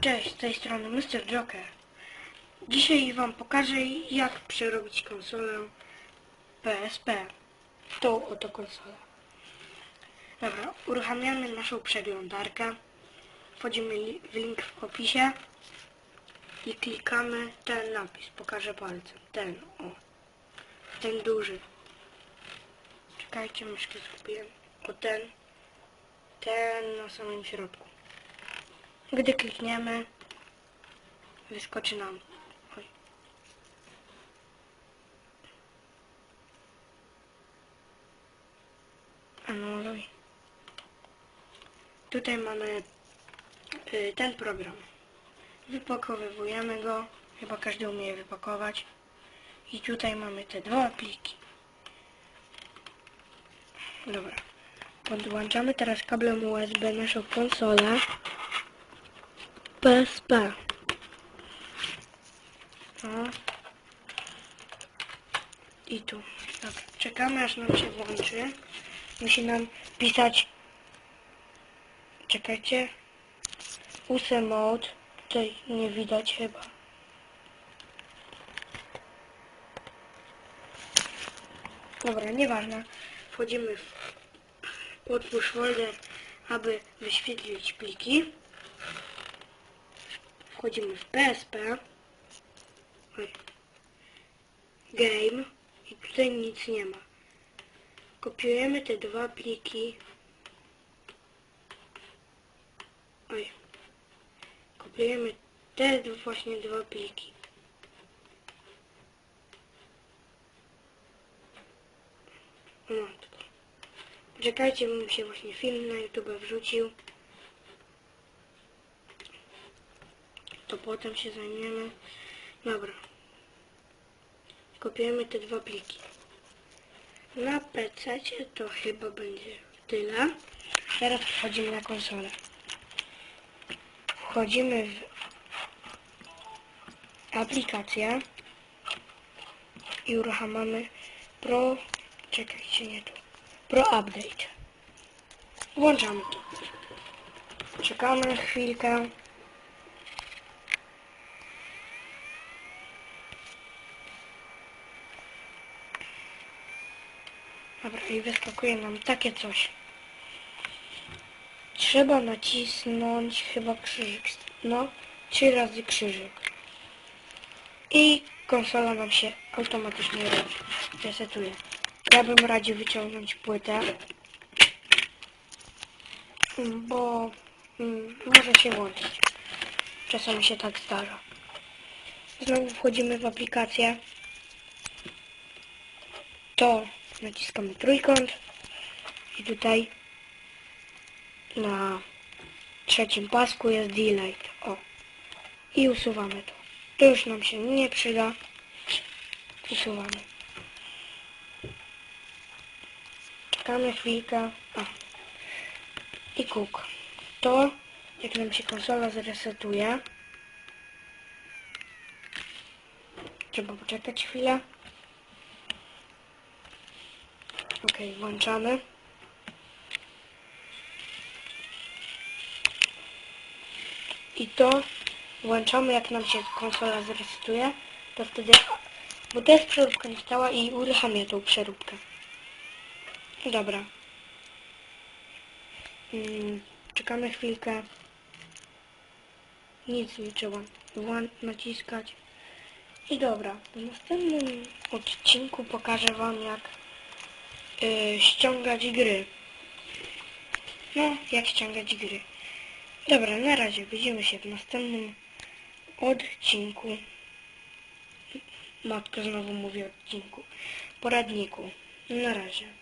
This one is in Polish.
Cześć, z tej strony Mr. Joker. Dzisiaj Wam pokażę jak przerobić konsolę PSP. Tą oto konsolę. Dobra, uruchamiamy naszą przeglądarkę. Wchodzimy w link w opisie i klikamy ten napis. Pokażę palcem. Ten, o. Ten duży. Czekajcie, myszkę zgubiłem. O ten. Ten na samym środku. Gdy klikniemy, wyskoczy nam. Oj. Anuluj. Tutaj mamy y, ten program. Wypakowujemy go. Chyba każdy umie wypakować. I tutaj mamy te dwa pliki. Dobra. Podłączamy teraz kablem USB naszą konsolę. PSP. O. I tu. Dobra. Czekamy aż nam się włączy. Musi nam pisać. Czekajcie. USE mode. Tutaj nie widać chyba. Dobra, nieważne. Wchodzimy w otwórz folder, aby wyświetlić pliki. Wchodzimy w PSP. Game. I tutaj nic nie ma. Kopiujemy te dwa pliki. Oj. Kopiujemy te właśnie dwa pliki. O matko. Czekajcie, mi się właśnie film na YouTube wrzucił. To potem się zajmiemy. Dobra. Kopiujemy te dwa pliki. Na PC to chyba będzie tyle. Teraz wchodzimy na konsolę. Wchodzimy w aplikację i uruchamiamy Pro... Czekajcie, nie tu. Pro Update. Włączamy to. Czekamy chwilkę. Dobra, i wyskakuje nam takie coś. Trzeba nacisnąć chyba krzyżyk. No, trzy razy krzyżyk. I konsola nam się automatycznie resetuje. Ja bym radził wyciągnąć płytę, bo mm, może się włączyć. Czasami się tak zdarza. Znowu wchodzimy w aplikację. To naciskamy trójkąt i tutaj na trzecim pasku jest delete. O. I usuwamy to. To już nam się nie przyda. Usuwamy. Czekamy chwilkę. I kuk. To, jak nam się konsola zresetuje, trzeba poczekać chwilę. Ok, włączamy. I to włączamy jak nam się konsola zresetuje, to wtedy, bo to jest przeróbka nie stała i uruchamia tą przeróbkę. Dobra. Mm, czekamy chwilkę. Nic nie trzeba włą- naciskać. I dobra, w następnym odcinku pokażę Wam jak y, ściągać gry. No, jak ściągać gry. Dobra, na razie widzimy się w następnym odcinku. Matko znowu mówię odcinku. Poradniku. Na razie.